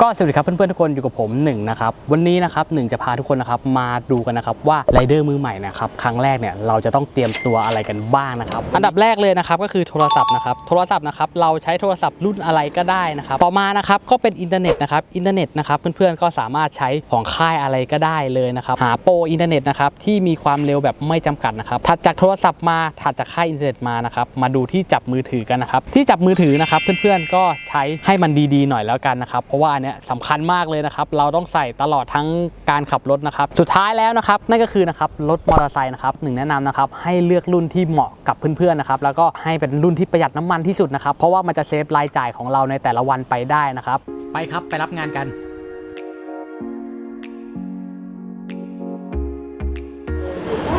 ก็สวัสดีครับเพื่อนๆทุกคนอยู่กับผมหนึ่งนะครับวันนี้นะครับหนึ่งจะพาทุกคนนะครับมาดูกันนะครับว่าไรเดอร์มือใหม่นะครับครั้งแรกเนี่ยเราจะต้องเตรียมตัวอะไรกันบ้างนะครับอันดับแรกเลยนะครับก็คือโทรศัพท์นะครับโทรศัพท์นะครับเราใช้โทรศัพท์รุ่นอะไรก็ได้นะครับต่อมานะครับก็เป็นอินเทอร์เน็ตนะครับอินเทอร์เน็ตนะครับเพื่อนๆก็สามารถใช้ของค่ายอะไรก็ได้เลยนะครับหาโปรอินเทอร์เน็ตนะครับที่มีความเร็วแบบไม่จำกัดนะครับถัดจากโทรศัพท์มาถัดจากค่ายอินเทอร์เน็ตมานะครับมาดูที่จับมือถือกันนะครับที่จับมือถือนะครับเพื่อนๆก็ใช้ให้มันดีๆหน่อยแล้วกันนะครับเพราะว่าเนี่ยสำคัญมากเลยนะครับ เราต้องใส่ตลอดทั้งการขับรถนะครับ สุดท้ายแล้วนะครับ นั่นก็คือนะครับรถมอเตอร์ไซค์นะครับหนึ่งแนะนำนะครับให้เลือกรุ่นที่เหมาะกับเพื่อนๆนะครับแล้วก็ให้เป็นรุ่นที่ประหยัดน้ำมันที่สุดนะครับเพราะว่ามันจะเซฟรายจ่ายของเราในแต่ละวันไปได้นะครับ ไปครับไปรับงานกัน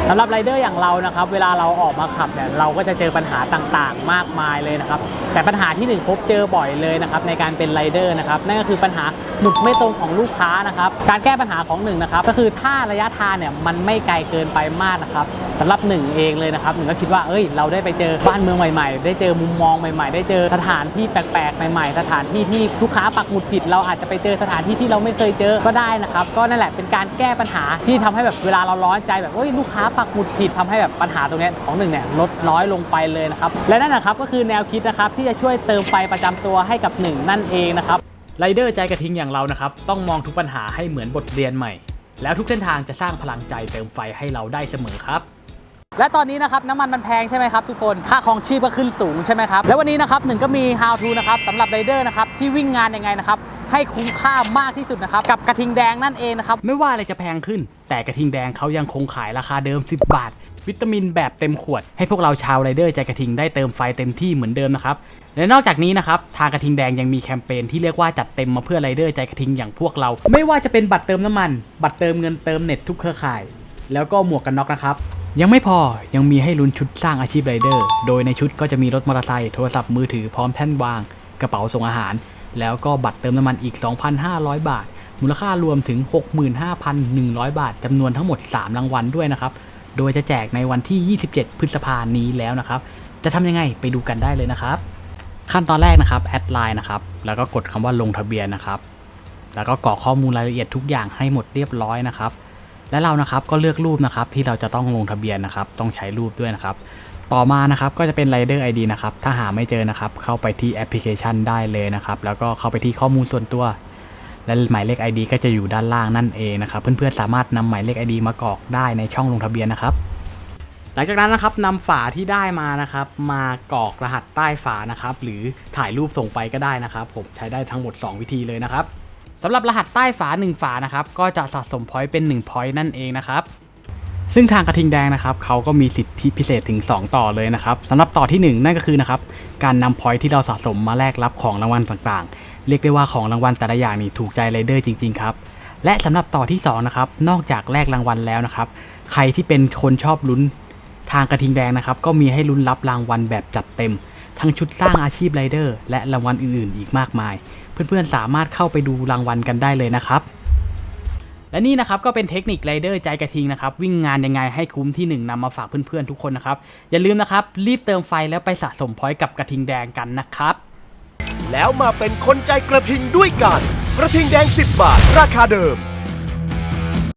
สำหรับไรเดอร์อย่างเรานะครับ เวลาเราออกมาขับเนี่ยเราก็จะเจอปัญหาต่างๆ มากมายเลยนะครับ แต่ปัญหาที่หนึ่งพบเจอบ่อยเลยนะครับในการเป็นไรเดอร์นะครับนั่นก็คือปัญหาหมุดไม่ตรงของลูกค้านะครับ การแก้ปัญหาของหนึ่งนะครับก็คือถ้าระยะทางเนี่ยมันไม่ไกลเกินไปมากนะครับสำหรับหนึ่งเองเลยนะครับหนึ่งก็คิดว่าเอ้ย เราได้ไปเจอบ้านเมืองใหม่ๆ ได้เจอมุมมองใหม่ ๆ ได้เจอสถานที่แปลกๆใหม่ๆ สถานที่ที่ลูกค้าปักหมุดผิด เราอาจจะไปเจอสถานที่ที่เราไม่เคยเจอก็ได้นะครับก็นั่นแหละเป็นการแก้ปัญหาที่ทำให้แบบเวลาเราร้อนใจแบบเอ้ยลูกค้าปักหมุดผิดทำให้แบบปัญหาตรงนี้ของหนึ่งเนี่ยลดน้อยลงไปเลยนะครับและนั่นนะครับก็คือแนวคิดนะครับที่จะช่วยเติมไฟประจำตัวให้กับหนึ่งนั่นเองนะครับไรเดอร์ใจกระทิงอย่างเรานะครับต้องมองทุกปัญหาให้เหมือนบทเรียนใหม่ แล้วทุกเส้นทางจะสร้างพลังใจเติมไฟให้เราได้เสมอครับ และตอนนี้นะครับน้ำมันมันแพงใช่ไหมครับทุกคนค่าของชีพก็ขึ้นสูงใช่ไหมครับแล้ววันนี้นะครับหนึ่งก็มี how to นะครับสำหรับไรเดอร์นะครับที่วิ่งงานยังไงนะครับให้คุ้มค่ามากที่สุดนะครับกับกระทิงแดงนั่นเองนะครับไม่ว่าอะไรจะแพงขึ้น แต่กระทิงแดงเขายังคงขายราคาเดิม 10 บาท วิตามินแบบเต็มขวด ให้พวกเราชาวไรเดอร์ใจกระทิงได้เติมไฟเต็มที่เหมือนเดิมนะครับและนอกจากนี้นะครับทางกระทิงแดงยังมีแคมเปญที่เรียกว่าจัดเต็มมาเพื่อไรเดอร์ใจกระทิงอย่างพวกเรา ไม่ว่าจะเป็นบัตรเติมน้ำมัน บัตรเติมเงินเติมเน็ตทุกเครือข่ายแล้วก็หมวกกันน็อกนะครับ ยังไม่พอยังมีให้ลุ้นชุดสร้างอาชีพไรเดอร์ โดยในชุดก็จะมีรถมอเตอร์ไซค์โทรศัพท์มือถือพร้อมแท่นวาง กระเป๋าส่งอาหาร แล้วก็บัตรเติมน้ำมันอีก 2,500 บาท มูลค่ารวมถึง 65,100 บาทจำนวนทั้งหมด 3 รางวัลด้วยนะครับ โดยจะแจกในวันที่ 27 พฤษภาคมนี้แล้วนะครับ จะทำยังไงไปดูกันได้เลยนะครับ ขั้นตอนแรกนะครับแอดไลน์นะครับแล้วก็กดคำว่าลงทะเบียนนะครับแล้วก็กรอกข้อมูลรายละเอียดทุกอย่างให้หมดเรียบร้อยนะครับ และเรานะครับก็เลือกรูปนะครับที่เราจะต้องลงทะเบียนนะครับ ต้องใช้รูปด้วยนะครับ ต่อมานะครับก็จะเป็น Rider ID นะครับ ถ้าหาไม่เจอนะครับ เข้าไปที่แอปพลิเคชันได้เลยนะครับ แล้วก็เข้าไปที่ข้อมูลส่วนตัว และหมายเลข ID ก็จะอยู่ด้านล่างนั่นเองนะครับ เพื่อนๆสามารถนำหมายเลข ID มากรอกได้ในช่องลงทะเบียนนะครับหลังจากนั้นนะครับนำฝาที่ได้มานะครับ มากรอกรหัสใต้ฝานะครับ หรือถ่ายรูปส่งไปก็ได้นะครับ ผมใช้ได้ทั้งหมด 2 วิธีเลยนะครับ สำหรับรหัสใต้ฝา 1 ฝานะครับก็จะสะสมพอยต์เป็น1พอยต์นั่นเองนะครับซึ่งทางกระทิงแดงนะครับเขาก็มีสิทธิพิเศษถึง 2 ต่อเลยนะครับสำหรับต่อทีหนึ่1 นั่นก็คือนะครับการนำพอยต์ที่เราสะสมมาแลกรับของรางวัลต่างๆ เรียกได้ว่าของรางวัลแต่ละอย่างนี่ถูกใจไรเดอร์จริงๆครับและสำหรับต่อที่2นะครับนอกจากแลกรางวัลแล้วนะครับใครที่เป็นคนชอบลุ้นทางกระทิงแดงนะครับก็มีให้ลุ้นรับรางวัลแบบจัดเต็ม ทั้งชุดสร้างอาชีพไรเดอร์และรางวัลอื่นๆ อีกมากมาย เพื่อนๆสามารถเข้าไปดูรางวัลกันได้เลยนะครับ และนี่นะครับก็เป็นเทคนิคไรเดอร์ใจกระทิงนะครับวิ่งงานยังไงให้คุ้มที่ 1นำมาฝากเพื่อนๆทุกคนนะครับอย่าลืมนะครับรีบเติมไฟแล้วไปสะสมพอยต์กับกระทิงแดงกันนะครับแล้วมาเป็นคนใจกระทิงด้วยกัน กระทิงแดง 10 บาท ราคาเดิม